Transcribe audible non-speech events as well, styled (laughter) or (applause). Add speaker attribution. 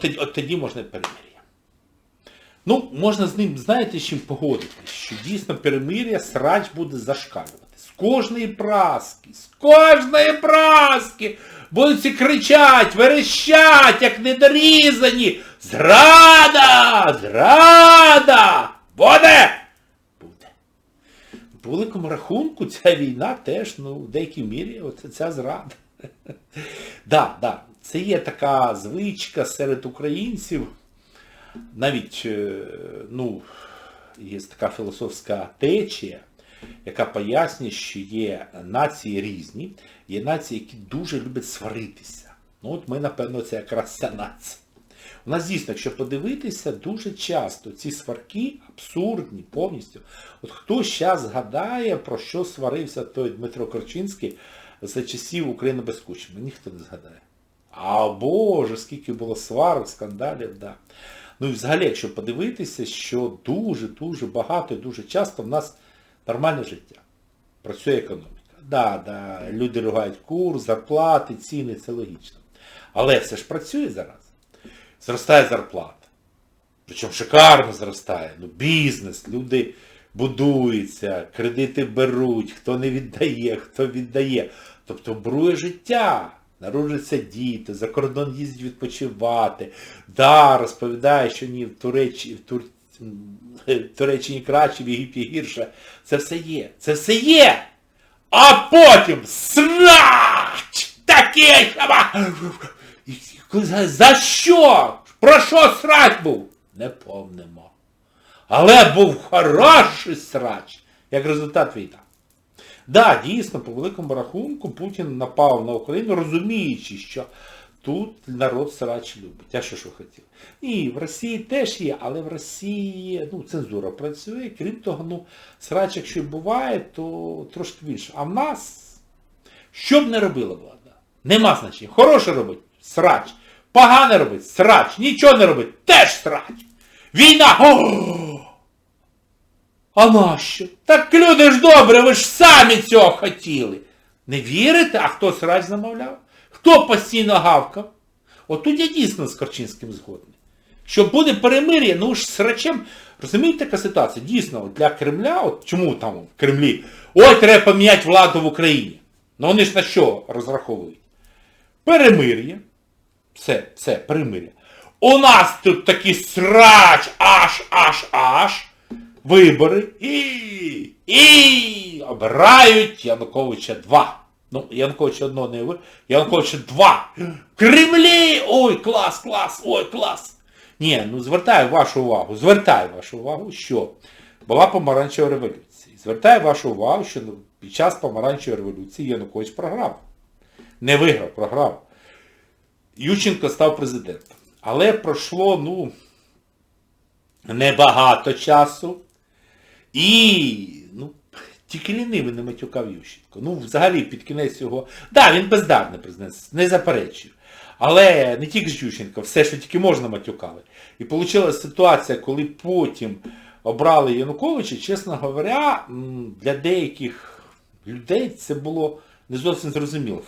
Speaker 1: тоді, от тоді можна перемир'я. Ну, можна з ним, знаєте, з чим погодитись, що дійсно перемир'я срач буде зашкалювати. З кожної праски, з кожної праски будуть кричать, верещать, як недорізані. Зрада! Зрада! Буде! Буде. По великому рахунку ця війна теж, ну, в деякій мірі, оце ця зрада. (laughs) Да, да, це є така звичка серед українців. Навіть, е, ну, є така філософська течія, яка пояснює, що є нації різні, є нації, які дуже люблять сваритися. Ну от ми, напевно, це якраз ця нація. У нас дійсно, якщо подивитися, дуже часто ці сварки абсурдні повністю. От хто зараз згадає, про що сварився той Дмитро Корчинський за часів України без кучми? Ніхто не згадає. А Боже, скільки було сварок, скандалів, да. Ну і взагалі, якщо подивитися, що дуже-дуже багато і дуже часто в нас нормальне життя. Працює економіка. Да, да, люди ругають курс, зарплати, ціни, це логічно. Але все ж працює зараз. Зростає зарплата. Причому шикарно зростає. Ну, бізнес, люди будуються, кредити беруть, хто не віддає, хто віддає. Тобто брує життя. Народжуються діти, за кордон їздять відпочивати. Да, розповідає, що ні, в Туреччині, в, Тур... в Туреччині краще, в Єгипті гірше. Це все є. Це все є. А потім срач! Хаба! За що? Про що срач був? Не помнимо. Але був хороший срач, як результат війна. Да, дійсно, по великому рахунку Путін напав на Україну, розуміючи, що тут народ срач любить. А що ж ви хотіли? Ні, в Росії теж є, але в Росії ну, цензура працює. Крім того, ну, срач, якщо буває, то трошки більше. А в нас, що б не робила влада? Нема значення. Хороше робить срач. Погане робить срач. Нічого не робить теж срач. Війна! О! А нащо? Так люди ж добре, ви ж самі цього хотіли. Не вірите, а хто срач замовляв? Хто постійно гавкав? От тут я дійсно з Корчинським згодний. Що буде перемир'я, ну ж срачем, розумієте, така ситуація? Дійсно, для Кремля, от чому там в Кремлі, ой, треба поміняти владу в Україні. Ну вони ж на що розраховують? Перемир'я. Все, все, перемир'я. У нас тут такий срач, аж, аж, аж. Вибори і, і обирають Януковича 2. Ну, Януковича одного не ви, Януковича 2. Кремлі! Ой, клас, клас, ой, клас. Ні, ну звертаю вашу увагу, звертаю вашу увагу, що була помаранчева революція. Звертаю вашу увагу, що під час помаранчевої революції Янукович програв. Не виграв, програв. Ющенко став президентом. Але пройшло, ну, небагато часу. І, ну, тільки лінивий не матюкав Ющенко. Ну, взагалі, під кінець його... Да, він бездарний президент, не заперечую. Але не тільки ж Ющенко, все, що тільки можна матюкали. І вийшла ситуація, коли потім обрали Януковича, чесно говоря, для деяких людей це було не зовсім зрозуміло.